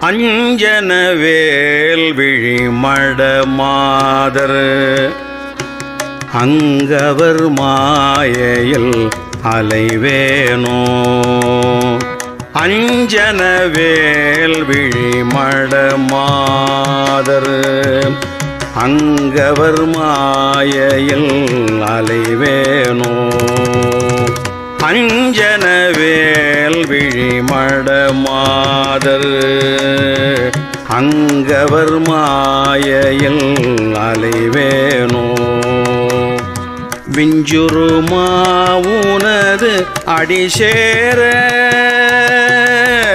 அஞ்சனவேல் விழிமட மாதர். அங்கவர் மாயையில் அலைவேனோ. அஞ்சனவேல் விழிமட மாதர். அங்கவர் மாயையில் அலைவேனோ. அஞ்சனவேல் விழிமட மாதர். அங்கவர் மாயையில் அலைவேனோ. விஞ்சுருமாவுனது அடிசேர.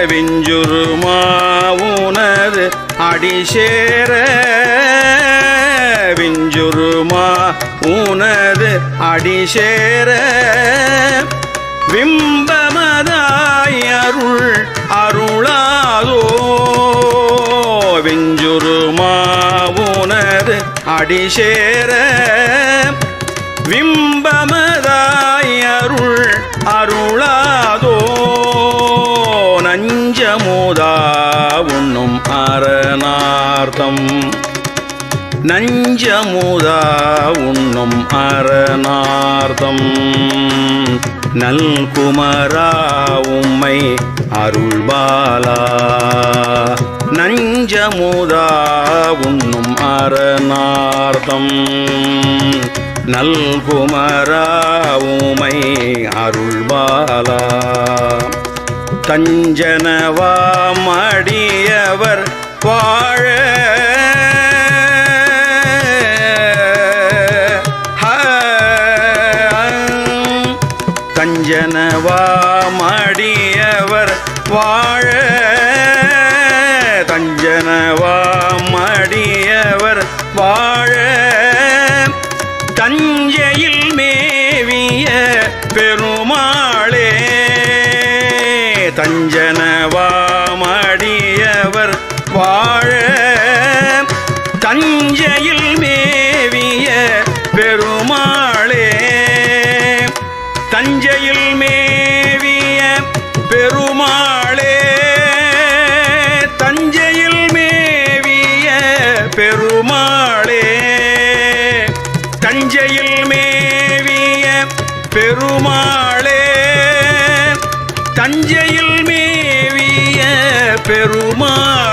விஞ்சுருமாவுனது அடிசேர. விஞ்சுருமா உனது அடிசேர. விம்பமதாய் அருள் அருளாதோ. விஞ்சுருமா அடிசேர. விம்பமதாய் அருள் அருளாதோ. நஞ்சமுதா உண்ணும் அரணார்த்தம். நஞ்சமுதா உண்ணும் அரணார்த்தம். நல்குமரா உம்மை அருள்பாலா நஞ்சமுதா உண்ணும் அரணார்த்தம். நல்குமரா உமை அருள்பாலா தஞ்சனவா மடியவர் வாழ தஞ்சனவா மடியவர் வாழ. தஞ்சனவா மடியவர் வாழ. தஞ்சையில் மேவிய பெருமாளே. தஞ்சனவாமடியவர் வாழ. தஞ்சையில் மேவிய பெருமாளே தஞ்சையில் மேவிய பெருமாளே தஞ்சையில் மேவிய பெருமாளே தஞ்சையில் மேவிய பெருமாள்.